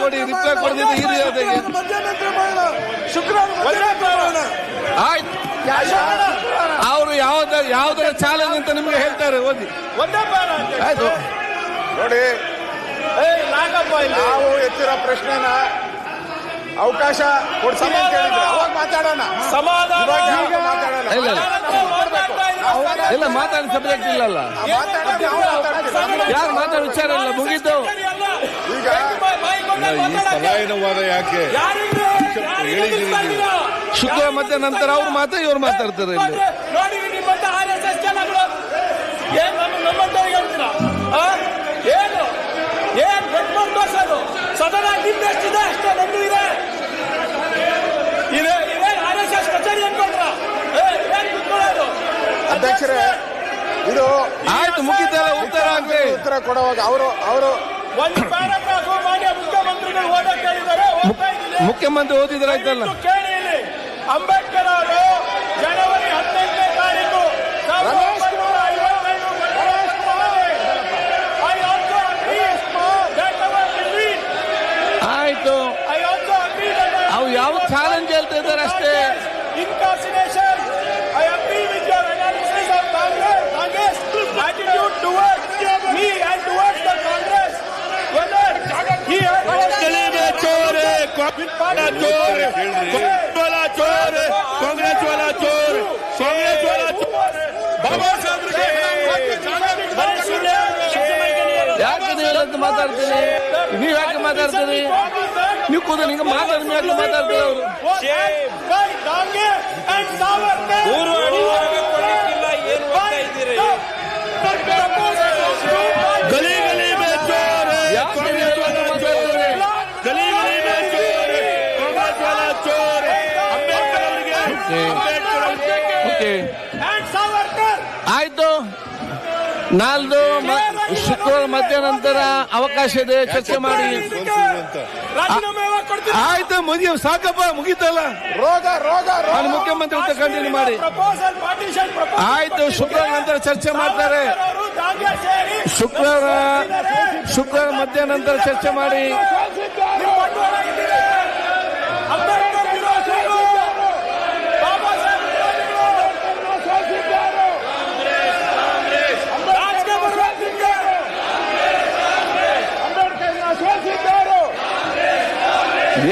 ಕೊಡಿ ರಿಪ್ಲೈ ಕೊಡದಿದ್ದು ಈ ಮಾಡೋಣ. ಆಯ್ತು. ಅವರು ಯಾವ್ದ ಯಾವ್ದರ ಚಾಲೆಂಜ್ ಅಂತ ನಿಮ್ಗೆ ಹೇಳ್ತಾರೆ ಓದಿ. ಒಂದೇ ಬಾರ ಆಯ್ತು ನೋಡಿ. ನಾವು ಎತ್ತಿರೋ ಪ್ರಶ್ನೆನ ಅವಕಾಶ ಕೊಡ್ತೀನಿ ಅಂತ ಹೇಳಿದ್ರೆ. ಅವಾಗ ಮಾತಾಡೋಣ. ಸಮಾಧಾನ. ಇಲ್ಲ ಇಲ್ಲ. ಮಾತಾಡಿ ಸಬ್ಜೆಕ್ಟ್ ಇಲ್ಲಲ್ಲ. ಯಾರು ಮಾತಾಡೋ ವಿಚಾರ ಇಲ್ಲ ಮುಗಿದ್ದು ಈಗ ಪಲಾಯನವಾದ ಯಾಕೆ? ಶುಕ್ರವಾರ ಮತ್ತೆ ನಂತರ ಅವ್ರು ಮಾತ್ರ ಇವ್ರು ಮಾತಾಡ್ತಾರೆ ಇಲ್ಲಿ. ಸದನ ನಿಮ್ಮೆಷ್ಟಿದೆ ಅಷ್ಟೇ ನಮ್ದು ಇದೆ. ಅಧ್ಯಕ್ಷರೇ ಇದು ಆಯ್ತು ಮುಗಿತಲ್ಲ ಉತ್ತರ ಆಗ್ಲಿ ಉತ್ತರ ಕೊಡುವಾಗ ಅವರು ಅವರು ಒಂದು ಪ್ಯಾರಾಗ್ರಾಫ್ ಮಾನ್ಯ ಮುಖ್ಯಮಂತ್ರಿಗಳು ಮುಖ್ಯಮಂತ್ರಿ ಓದಿದ್ರೆ ಆಯ್ತಲ್ಲ? ಕೇಳಿ ಇಲ್ಲಿ. ಅಂಬೇಡ್ಕರ್ ಅವರು ಜನವರಿ ಹದಿನೆಂಟನೇ ತಾರೀಕು ಆಯ್ತು. ಅವು ಯಾವ ಚಾಲೆಂಜ್ ಹೇಳ್ತಾ ಇದ್ದಾರೆ ಅಷ್ಟೇ. ಚೋರೆ ಚೋರೆ ವಾಲಾ ಚೋರೆ ಕಾಂಗ್ರೆಸ್ ವಾಲಾ ಚೋರೆ ಕಾಂಗ್ರೆಸ್ ವಾಲಾ ಬಾಬಾ ಯಾಕೆ ನೀವು ಅಂತ ಮಾತಾಡ್ತೀನಿ? ನೀವ್ ಯಾಕೆ ಮಾತಾಡ್ತೀರಿ ನೀವು ಕೂದ ನಿಂಗೆ ಮಾತಾಡಿ ಯಾಕೆ ಮಾತಾಡ್ತೀರಿ ಅವರು? ಗಲಿ ಗಲಿ ಆಯ್ತು. ನಾಲ್ದು ಶುಕ್ರವಾರ ಮಧ್ಯಾಹ್ನ ನಂತರ ಅವಕಾಶ ಇದೆ. ಚರ್ಚೆ ಮಾಡಿ. ಆಯ್ತು ಮುಗಿ ಸಾಕಪ್ಪ, ಮುಗೀತಲ್ಲ. ರೋಗ ರೋಗ ನಾನು ಮುಖ್ಯಮಂತ್ರಿ ಕಂಟಿನ್ಯೂ ಮಾಡಿ. ಆಯ್ತು, ಶುಕ್ರವಾರ ನಂತರ ಚರ್ಚೆ ಮಾಡ್ತಾರೆ. ಶುಕ್ರವಾರ ಶುಕ್ರವಾರ ಮಧ್ಯಾಹ್ನ ನಂತರ ಚರ್ಚೆ ಮಾಡಿ.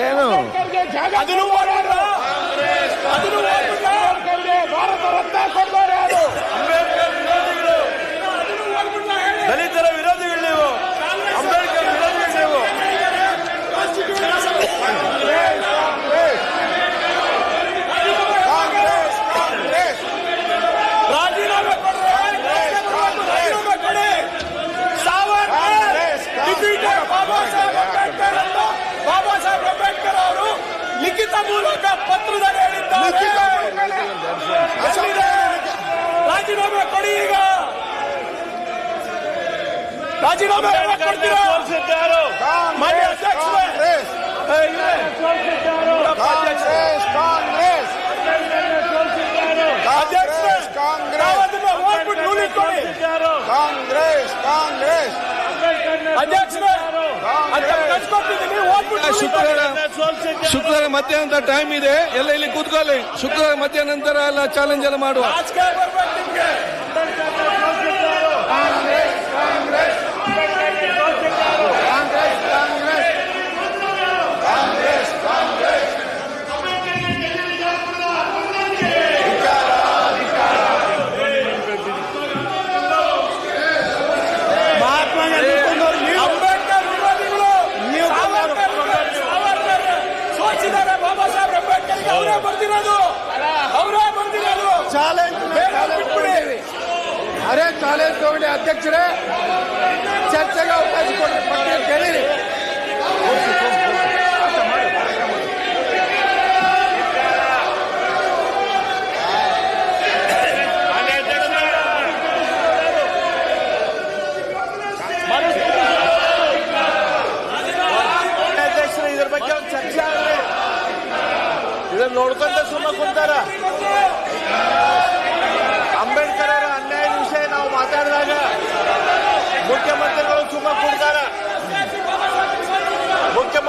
ಏನು ಅದನ್ನು? ಅದನ್ನು? ಭಾರತ ರತ್ನ ಕೊಡ್ತಾರೆ ಯಾರು ಅಂಬೇಡ್ಕರ್ ವಿರೋಧಿಗಳು ಅದನ್ನು ಓದ್ಬಿಟ್ರ ಹೇಳಿ ದಲಿತರ ವಿರೋಧಿಗಳು ನೀವು ಅಂಬೇಡ್ಕರ್ ವಿರೋಧಿಗಳು ನೀವು ಕಾಂಗ್ರೆಸ್ ಕಾಂಗ್ರೆಸ್ ರಾಜೀನಾಮೆ ಕೊಡ್ರಿ ರಾಜೀನಾಮೆ ಕೊಡಿ ಸಾವರ್ಕರ್ ಕಾಂಗ್ರೆಸ್, defeated ಬಾಬಾ ಸಾಹೇಬ್ ಅಂಬೇಡ್ಕರ್ ಅಂತ ಬಾಬಾ ಸಾಹೇಬ್ ಅಂಬೇಡ್ಕರ್ ಅವರು ಲಿಖಿತ ಮೂಲಕ ಪತ್ರದಲ್ಲಿ ಹೇಳಿದ್ದಾರೆ ಎಲ್ಲಿದೆ? ರಾಜೀನಾಮೆ ಕೊಡಿ ಈಗ ರಾಜೀನಾಮೆ ಯಾವಾಗ ಕೊಡ್ತೀರಾ ಮಾನ್ಯ ಅಧ್ಯಕ್ಷರೇ ಕಾಂಗ್ರೆಸ್ ಏ, ಇದೆ. ನೋಡಪ್ಪ ಅಧ್ಯಕ್ಷರೇ. ಕಾಂಗ್ರೆಸ್ ಕಾಂಗ್ರೆಸ್ ಕಾಂಗ್ರೆಸ್ ನಾವು ಕಾಂಗ್ರೆಸ್ ಅದನ್ನ ಓದ್ಬಿಟ್ಟು ಉಳಿಸ್ಕೊಳ್ಳಿ. ಕಾಂಗ್ರೆಸ್ ಕಾಂಗ್ರೆಸ್ ಅಧ್ಯಕ್ಷರೇ ಅಂತ ಕಳ್ಸ್ಕೊಟ್ಟಿದ್ದೀನಿ ಓದ್ಬಿಟ್ಟು ಶುಕ್ರವಾರ. ಶುಕ್ರವಾರ ಮಧ್ಯಾಹ್ನ ಟೈಮ್ ಇದೆ. ಎಲ್ಲ ಇಲ್ಲಿ ಕೂತ್ಕೊಳ್ಳಿ. ಶುಕ್ರವಾರ ಮಧ್ಯಾಹ್ನ ನಂತರ ಎಲ್ಲ ಚಾಲೆಂಜ್ ಎಲ್ಲ ಮಾಡುವ ರಾಜಕೀಯ ಬರ್ಬೇಕು ನಿಮ್ಗೆ ಅಂಬೇಡ್ಕರ್ ವಿರೋಧಿಗಳು ಸಾವರ್ಕರ್ ಸಾವರ್ಕರ್ ಸೋಚಿದ್ದಾರೆ ಬಾಬಾ ಸಾಹೇಬ್ ಅಂಬೇಡ್ಕರ್ಗೆ ಅವರೇ ಬರ್ದಿರೋದು ಅವರೇ ಬರ್ದಿರೋದು ಚಾಲೆಂಜ್ ಬಿಟ್ಬಿಡಿ ಅರೆ ಚಾಲೆಂಜ್ ತಗೊಂಡಿ ಅಧ್ಯಕ್ಷರೇ ಚರ್ಚೆಗೆ ಅವಕಾಶ ಕೊಡಿ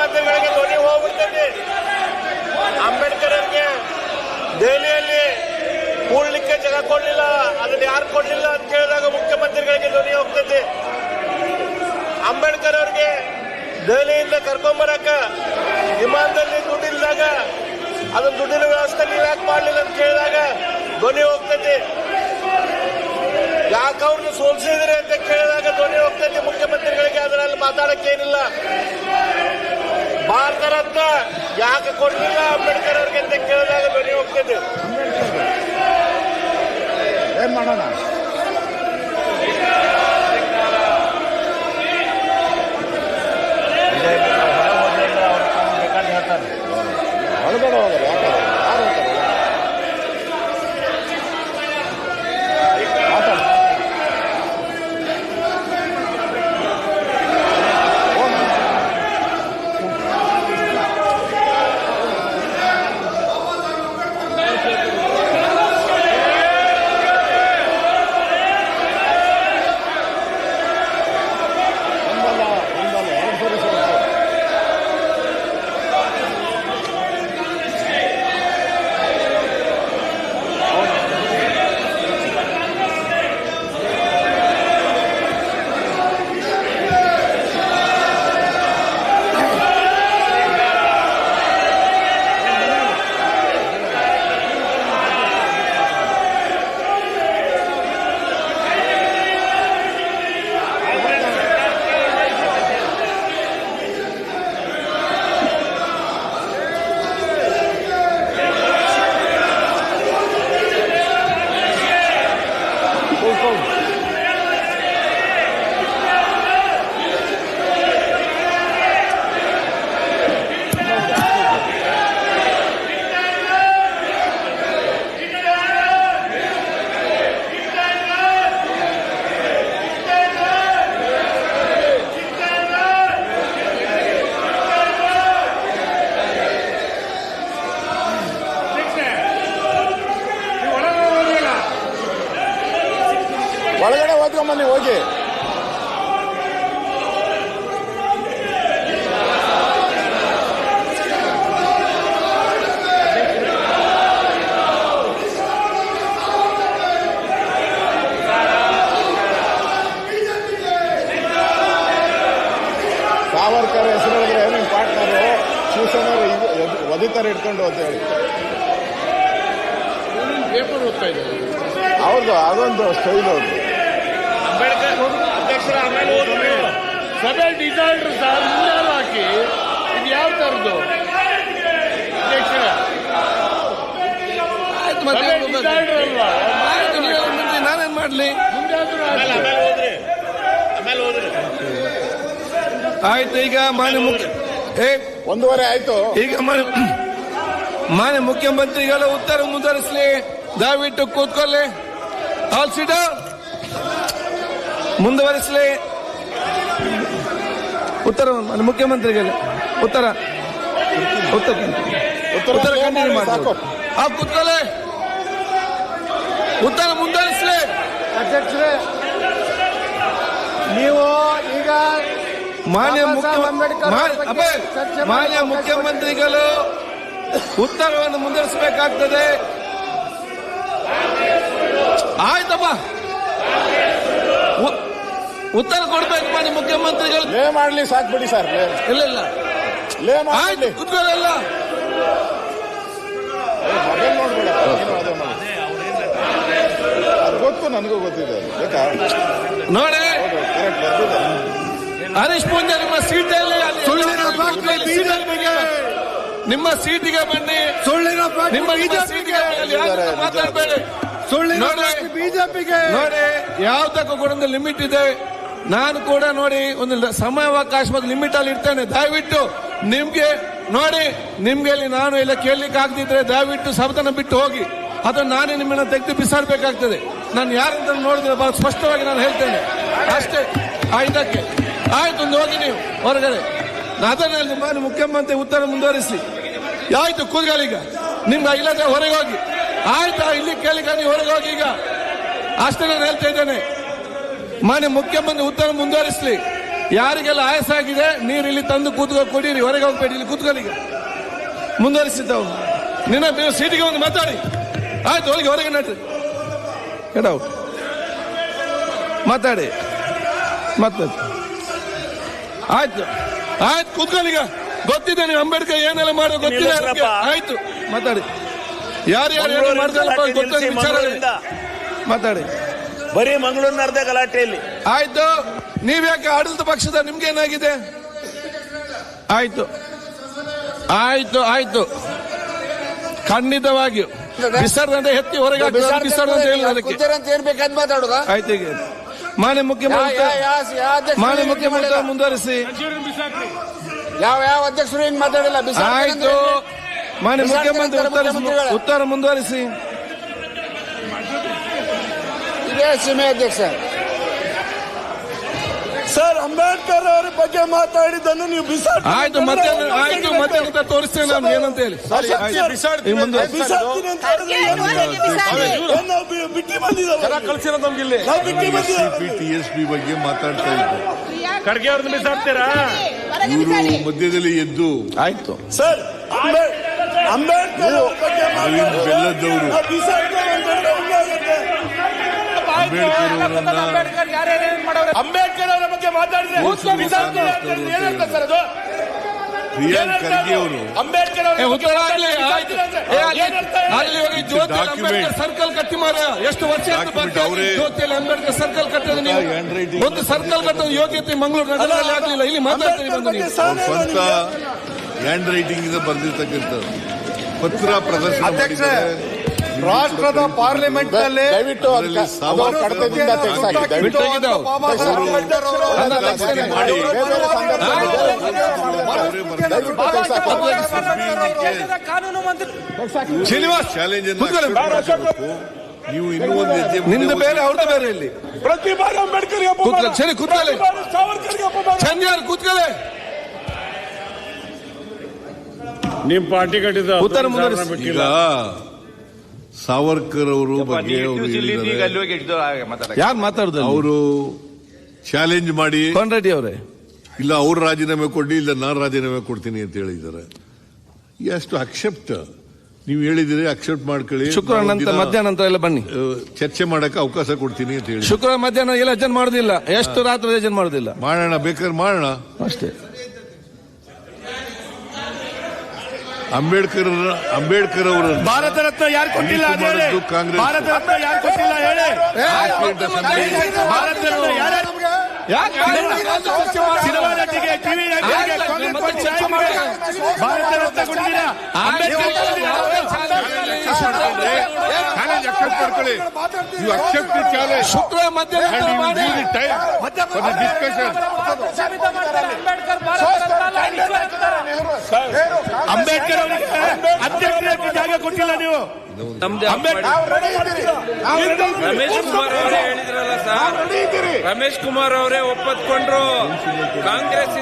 ಮಾಧ್ಯಮಗಳಿಗೆ ಧ್ವನಿ ಹೋಗ್ಬಿಡ್ತದೆ ಅಂಬೇಡ್ಕರ್ ಅವರಿಗೆ ದೆಹಲಿಯಲ್ಲಿ ಕೂಡ್ಲಿಕ್ಕೆ ಜಗ ಕೊಡಲಿಲ್ಲ, ಅದನ್ನ ಯಾರು ಕೊಡಲಿಲ್ಲ ಅಂತ ಕೇಳಿದಾಗ ಮುಖ್ಯಮಂತ್ರಿಗಳಿಗೆ ಧ್ವನಿ ಹೋಗ್ತದೆ ಅಂಬೇಡ್ಕರ್ ಅವರಿಗೆ ದೆಹಲಿಯಿಂದ ಕರ್ಕೊಂಬರಕ ವಿಮಾನದಲ್ಲಿ ದುಡ್ಡಿಲ್ಲದಾಗ ಅದನ್ನ ದುಡ್ಡಿನ ವ್ಯವಸ್ಥೆ ನೀವು ಯಾಕೆ ಮಾಡಲಿಲ್ಲ ಅಂತ ಕೇಳಿದಾಗ ಧ್ವನಿ ಹೋಗ್ತೈತಿ. ಯಾಕೆ ಅವ್ರನ್ನ ಸೋಲ್ಸಿದ್ರಿ ಅಂತ ಕೇಳಿದಾಗ ಧ್ವನಿ ಹೋಗ್ತೈತಿ ಮುಖ್ಯಮಂತ್ರಿಗಳಿಗೆ, ಅದರಲ್ಲಿ ಮಾತಾಡಕ್ಕೆ ಏನಿಲ್ಲ. ಭಾರತ ರತ್ನ ಯಾಕೆ ಕೊಟ್ಟಿಲ್ಲ ಅಂಬೇಡ್ಕರ್ ಅವ್ರಿಗೆ ಅಂತ ಕೇಳಿದಾಗ ಧ್ವನಿ ಹೋಗ್ತದೆ. ಏನ್ ಮಾಡೋಣ? ಒಳಗಡೆ ಒದಿತಾರೆ ಇಟ್ಕೊಂಡು ಅಂತ ಹೇಳಿ ಪೇಪರ್ ಓದ್ತಾ ಇದ್ದಾರೆ. ಅವ್ರದ್ದು ಅದೊಂದು ಸ್ಟೈಲ್ ಅವ್ರದ್ದು ಅಂಬೇಡ್ಕರ್ ಅಧ್ಯಕ್ಷರ ಆಮೇಲೆ ಹೋದ್ರು. ಸಭೆ ಡಿಸಾಲ್ಟರ್ ಸರ್ ಮುಂದಾರು ಹಾಕಿ ಇದು ಯಾವ ಅಧ್ಯಕ್ಷರ. ನಾನೇನ್ ಮಾಡ್ಲಿ. ಆಯ್ತು ಈಗ ಮಾನ್ಯ ಮುಖ್ಯ ಏ ಒಂದೂವರೆ ಆಯ್ತು. ಈಗ ಮಾನ್ಯ ಮಾನ್ಯ ಮುಖ್ಯಮಂತ್ರಿಗಳ ಉತ್ತರ ಮುಂದುವರಿಸಲಿ ದಯವಿಟ್ಟು ಕೂತ್ಕೊಳ್ಳಿ. All sit. ಮುಂದುವರಿಸಲಿ. ಉತ್ತರ ಮುಖ್ಯಮಂತ್ರಿಗಳು ಉತ್ತರ. ಉತ್ತರ. ಉತ್ತರ ಕಂಟಿನ್ಯೂ ಮಾಡಿ. ಆ ಕೂತ್ಕೊಳ್ಳಿ. ಉತ್ತರ ಮುಂದುವರಿಸಲಿ. ಅಧ್ಯಕ್ಷರೇ ನೀವು ಈಗ ಮಾನ್ಯ ಮುಖ್ಯ ಮಾನ್ಯ ಮುಖ್ಯಮಂತ್ರಿಗಳು ಉತ್ತರವನ್ನು ಮುಂದುವರಿಸಬೇಕಾಗ್ತದೆ. ಆಯ್ತಪ್ಪ. ಉ- ಉತ್ತರ ಕೊಡ್ಬೇಕು ಮಾಡಿ ಮುಖ್ಯಮಂತ್ರಿಗಳು. ಲೇ ಮಾಡ್ಲಿ ಸಾಕ್ಬಿಡಿ ಸರ್ ಇಲ್ಲ ಇಲ್ಲ. ಲೇ ಆಯ್ತು ಮಾಡ್ಲಿ ಕುತ್ಕೊಳ್ಳಲ್ಲ ಮೊಬೈಲ್ ನೋಡ್ಬೇಡ. ಅದು ಗೊತ್ತು ನನಗೂ ಗೊತ್ತಿದೆ. ಬೇಕಾ? ನೋಡಿ. ಹೌದು ಕರೆಕ್ಟ್ ಬರ್ತಿದೆ ಹರೀಶ್ ಪೂಂಜಾರಿ ನಿಮ್ಮ ಸೀಟಲ್ಲಿ ಸುಳ್ಳಿನ ಬನ್ನಿ. ನಿಮ್ಮ ಸೀಟಿಗೆ ಬನ್ನಿ. ಸುಳ್ಳಿನ ನಿಮ್ಮ ಸೀಟಿಗೆ. ಮಾತಾಡ್ಬೇಡಿ. ನೋಡಿ ಬಿಜೆಪಿಗೆ. ನೋಡಿ ಯಾವ್ದಕ್ಕೂ ಕೂಡ ಒಂದು ಲಿಮಿಟ್ ಇದೆ. ನಾನು ಕೂಡ ನೋಡಿ ಒಂದು ಸಮಯಾವಕಾಶ ಮತ್ತು ಲಿಮಿಟ್ ಅಲ್ಲಿ ಇರ್ತೇನೆ. ದಯವಿಟ್ಟು ನಿಮ್ಗೆ ನೋಡಿ ನಿಮ್ಗೆ ಇಲ್ಲಿ ನಾನು ಎಲ್ಲ ಕೇಳಲಿಕ್ಕೆ ಆಗದಿದ್ರೆ ದಯವಿಟ್ಟು ಸಬತನ ಬಿಟ್ಟು ಹೋಗಿ. ಅದು ನಾನೇ ನಿಮ್ಮನ್ನ ತೆಗೆದು ಬಿಸಾಡಬೇಕಾಗ್ತದೆ. ನಾನು ಯಾರಂತ ನೋಡಿದ್ರೆ ಬಹಳ ಸ್ಪಷ್ಟವಾಗಿ ನಾನು ಹೇಳ್ತೇನೆ. ಅಷ್ಟೇ. ಆಯ್ತಕ್ಕೆ ಆಯ್ತು ಒಂದು ಹೋಗಿ ನೀವು. ಹೊರಗಡೆ. ಅದನ್ನಲ್ಲಿ ಮಾನ್ಯ ಮುಖ್ಯಮಂತ್ರಿ ಉತ್ತರ ಮುಂದುವರಿಸಿ. ಆಯ್ತು ಈಗ. ನಿಮ್ಗೆ ಇಲ್ಲದ್ರೆ ಹೊರಗೆ ಹೋಗಿ. ಆಯ್ತಾ, ಇಲ್ಲಿ ಕೇಳಿಕ ನೀವು ಹೊರಗೆ ಹೋಗಿ ಈಗ. ಅಷ್ಟೇ ನಾನು ಹೇಳ್ತಾ ಇದ್ದೇನೆ. ಮಾನ್ಯ ಮುಖ್ಯಮಂತ್ರಿ ಉತ್ತರ ಮುಂದುವರಿಸಲಿ. ಯಾರಿಗೆಲ್ಲ ಆಯಾಸ ಆಗಿದೆ, ನೀರು ಇಲ್ಲಿ ತಂದು ಕೂತ್ಕೊ, ಕೊಡಿರಿ, ಹೊರಗೆ ಹೋಗ್ಬೇಡಿ, ಇಲ್ಲಿ ಕೂತ್ಕೊಳ್ಳಿ ಮುಂದುವರಿಸಿದ್ದವು. ನಿನ್ನ ನೀವು ಸೀಟಿಗೆ ಒಂದು ಮಾತಾಡಿ. ಆಯ್ತು, ಹೋಗಿ ಹೊರಗೆ ನಡ್ರಿ. ಕೆಡವು ಮಾತಾಡಿ. ಮಾತಾಡಿ. ಆಯ್ತು. ಆಯ್ತು ಕೂತ್ಕೊಳ್ಳಿ ಈಗ. ಗೊತ್ತಿದೆ ನೀವು ಅಂಬೇಡ್ಕರ್ ಏನೆಲ್ಲ ಮಾಡೋ ಗೊತ್ತಿದೆ. ಆಯ್ತು ಮಾತಾಡಿ. ಯಾರು ಯಾರು ಏನು ಮಾಡ್ತಾರೆ ಗೊತ್ತಿಲ್ಲ ವಿಚಾರ ಮಾತಾಡಿ. ಬರೀ ಮಂಗಳೂರಿನರ್ಧ ಗಲಾಟೆಯಲ್ಲಿ. ಆಯ್ತು ನೀವ್ಯಾಕೆ ಆಡಳಿತ ಪಕ್ಷದ ನಿಮ್ಗೆ ಏನಾಗಿದೆ? ಆಯ್ತು ಆಯ್ತು ಆಯ್ತು. ಖಂಡಿತವಾಗಿಯೂ. ಬಿಸರ್ದಂತೆ ಎತ್ತಿ ಹೊರಗೆ ಅಂತ ಹೇಳಿದ್ರು ಅದಕ್ಕೆ. ಕೂತೀರ ಅಂತ ಏನ್ ಬೇಕಂತ ಮಾತಾಡುದ? ಆಯ್ತು ಈಗ. ಮಾನ್ಯ ಮುಖ್ಯಮಂತ್ರಿ ಮಾನ್ಯ ಮುಖ್ಯಮಂತ್ರಿ ಮುಂದುವರಿಸಿ. ಯಾವ ಯಾವ ಅಧ್ಯಕ್ಷರು ಹಿಂಗ್ ಮಾತಾಡಿಲ್ಲ? ಆಯ್ತು. ಮಾನ್ಯ ಮುಖ್ಯಮಂತ್ರಿ. ಉತ್ತರ ಮುಂದುವರಿಸಿ. ಇದೇ ಸೀಮೆ ಅಧ್ಯಕ್ಷ. ಸರ್ ಅಂಬೇಡ್ಕರ್ ಅವರ ಬಗ್ಗೆ ಮಾತಾಡಿದ್ದನ್ನು ನೀವು ಬಿಸಾಡಿ ಆಯ್ತು ಮತ್ತೆ ಆಯ್ತು ಮತ್ತೆ ಅಂತ ತೋರಿಸ್ತೇನೆ ನಾನು ಏನಂತ ಹೇಳಿ. ಬಿಟ್ಟು ಬಂದಿದ್ದಾವೆ? ಕಳ್ಸಿರೋ ನಮ್ಗಿಲ್ಲಿ ನಾವು ಬಿಟ್ಟು ಬಂದಿದ್ದಾವೆ. ಪಿ ಟಿ ಎಸ್ ಪಿ ಬಗ್ಗೆ ಮಾತಾಡ್ತಾ ಇದ್ದೆ. ಖರ್ಗೆ ಅವ್ರನ್ನ ಬಿಸಾಡ್ತೀರಾ? ಇವರು ಮಧ್ಯದಲ್ಲಿ ಎದ್ದು ಆಯ್ತು. ಸರ್ ಅಂಬೇ- ಅಂಬೇಡ್ಕರ್ ಬೆಲ್ಲದವರು ನಾವು ಬಿಸಾಡ್ತೇವೆ ಅಂತ ಹೇಳಿದ್ರೆ ಹೆಂಗಾಗುತ್ತೆ? ಅಂಬೇಡ್ಕರ್ ಅಂಬೇಡ್ಕರ್ ಅವರ ಬಗ್ಗೆ ಮಾತಾಡಿದ್ರೆ ಬಿಸಾಡ್ತೀರಾ ಅಂತ ಹೇಳಿದ್ರೆ ಏನಂತ ಸರ್ ಅದು? ಪ್ರಿಯಾಂಕ್ ಖರ್ಗೆ ಅವರು ಅಂಬೇಡ್ಕರ್ ಅವರ. ಅಂಬೇಡ್ಕರ್ ಸರ್ಕಲ್ ಕಟ್ಟಿ ಮಾರ ಎಷ್ಟು ವರ್ಷ ಜ್ಯೋತಿಯಲ್ಲಿ ಅಂಬೇಡ್ಕರ್ ಸರ್ಕಲ್ ಕಟ್ಟಿದ್ರೆ ನೀವು. ಒಂದು ಸರ್ಕಲ್ ಕಟ್ಟದ ಯೋಗ್ಯತೆ ಮಂಗಳೂರು ನಗರದಲ್ಲಿ ಆಗ್ಲಿಲ್ಲ ಇಲ್ಲಿ. ಮಾತಾಡ್ತೀವಿ ಸ್ವಂತ ಹ್ಯಾಂಡ್ ರೈಟಿಂಗ್ ಇಂದ ಬರೆದಿರ್ತಕ್ಕಂಥದ್ದು ಪತ್ರ ಪ್ರದರ್ಶನ. ರಾಷ್ಟ್ರದ ಪಾರ್ಲಿಮೆಂಟ್ನಲ್ಲಿ ದಯವಿಟ್ಟು ಕಾನೂನು ಮಂತ್ರಿ. ಶ್ರೀನಿವಾಸ್. ನೀವು ಇನ್ನೂ ಒಂದು ಹೆಜ್ಜೆ ಮುಂದೆ ನಿಂದು ಬೇರೆ ಅವ್ರದ್ದು ಬೇರೆ ಇಲ್ಲಿ. ಪ್ರತಿ ಬಾರಿ ಅಂಬೇಡ್ಕರ್. ಕೂತ್ಕೊಳ್ಳಿ. ಸರಿ, ಕೂತ್ಕೊಳ್ಳಿ. ಕೂತ್ಕೊಳ್ಳಿ. ನಿಮ್ ಪಾರ್ಟಿ ಕಟ್ಟಿದ ಉತ್ತರ ಮುಂದೆ ಸಾವರ್ಕರ್ ಅವರು ಬಗ್ಗೆ ಅವರು ಹೇಳಿದ್ದಾರೆ. ಯಾರು ಮಾತಾಡಿದ್ರು ಅವರು ಚಾಲೆಂಜ್ ಮಾಡಿ ಕೊಂಡ್ರೆಡ್ಡಿ ಅವರೇ. ಇಲ್ಲ ಅವ್ರ ರಾಜೀನಾಮೆ ಕೊಡಿ ಇಲ್ಲ ನಾನು ರಾಜೀನಾಮೆ ಕೊಡ್ತೀನಿ ಅಂತ ಹೇಳಿದ್ದಾರೆ. ಎಷ್ಟು ಅಕ್ಸೆಪ್ಟ್ ನೀವು ಹೇಳಿದಿರಿ ಅಕ್ಸೆಪ್ಟ್ ಮಾಡ್ಕೊಳ್ಳಿ. ಶುಕ್ರವಾರ ನಂತರ ಮಧ್ಯಾಹ್ನ ನಂತರ ಎಲ್ಲ ಬನ್ನಿ. ಚರ್ಚೆ ಮಾಡಕ್ಕೆ ಅವಕಾಶ ಕೊಡ್ತೀನಿ ಅಂತ ಹೇಳಿ ಶುಕ್ರವಾರ ಮಧ್ಯಾಹ್ನ ಎಲ್ಲ ಅಜ್ಜನ್ ಮಾಡುದಿಲ್ಲ. ಎಷ್ಟು ರಾತ್ರಿ ಅಜ್ಜನ್ ಮಾಡುದಿಲ್ಲ. ಮಾಡೋಣ ಬೇಕಾದ್ರೆ ಮಾಡೋಣ. ಅಷ್ಟೇ. ಅಂಬೇಡ್ಕರ್ ಅಂಬೇಡ್ಕರ್ ಅವರ ಭಾರತ ರತ್ನ ಯಾರು ಕೊಟ್ಟಿಲ್ಲ. ಭಾರತ ರತ್ನ ಯಾರು ಕೊಟ್ಟಿಲ್ಲ ಹೇಳಿ? ಭಾರತ ರತ್ನ ಯಾರು ಸಿನಿಮಾ ನಟಿಗೆ ಟಿವಿ ಭಾರತ ರತ್ನ ಅಂಬೇಡ್ಕರ್ ನಂತರ ಮಾಡಿ ಡಿಸ್ಕಷನ್ ಅಂಬೇಡ್ಕರ್ ಅವರಿಗೆ ಅಧ್ಯಕ್ಷರಿಗೆ ಜಾಗ ಕೊಟ್ಟಿಲ್ಲ ನೀವು ರಮೇಶ್ ಕುಮಾರ್ ಅವರೇ ರಮೇಶ್ ಕುಮಾರ್ ಅವರೇ ಒಪ್ಪತ್ಕೊಂಡ್ರು. ಕಾಂಗ್ರೆಸ್.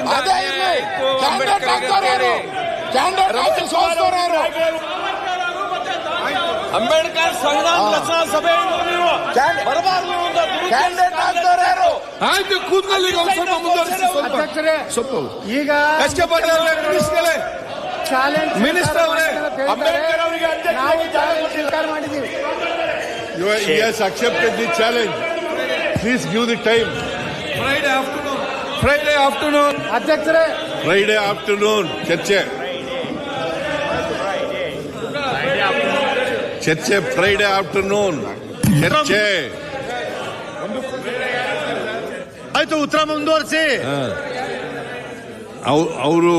ಅಂಬೇಡ್ಕರ್ ಸಂವಿಧಾನ ರಚನಾ ಸಭೆ ಬರಬಾರದು ಆಯ್ತು ಕೂತ್ಕೊಳ್ಳಿ ಈಗ ಒಂದ್ ಸ್ವಲ್ಪ ಮುಂದುವರಿಸಿ ಸ್ವಲ್ಪ. ಅಧ್ಯಕ್ಷರೇ ಸ್ವಲ್ಪ. ಈಗ ಎಸ್ ಕೆ ಪಾಟೀಲ್ ಅವರೇ ಚಾಲೆಂಜ್ ಮಿನಿಸ್ಟರ್ ಅವರೇ, ಅಂಬೇಡ್ಕರ್ ಅವರಿಗೆ ನಾವು ಅಧ್ಯಕ್ಷರಿಗೆ ಚಾಲೆಂಜ್ ಸ್ವೀಕಾರ ಮಾಡಿದ್ದೀವಿ. Yes accepted the challenge please give the time Friday afternoon Friday afternoon ಅಧ್ಯಕ್ಷರೇ. ಫ್ರೈಡೆ ಆಫ್ಟರ್ನೂನ್ ಚರ್ಚೆ. ಚರ್ಚೆ ಫ್ರೈಡೆ ಆಫ್ಟರ್ನೂನ್ ಚರ್ಚೆ. ಆಯ್ತು ಉತ್ತರ ಮುಂದುವರಿಸಿ. ಅವರು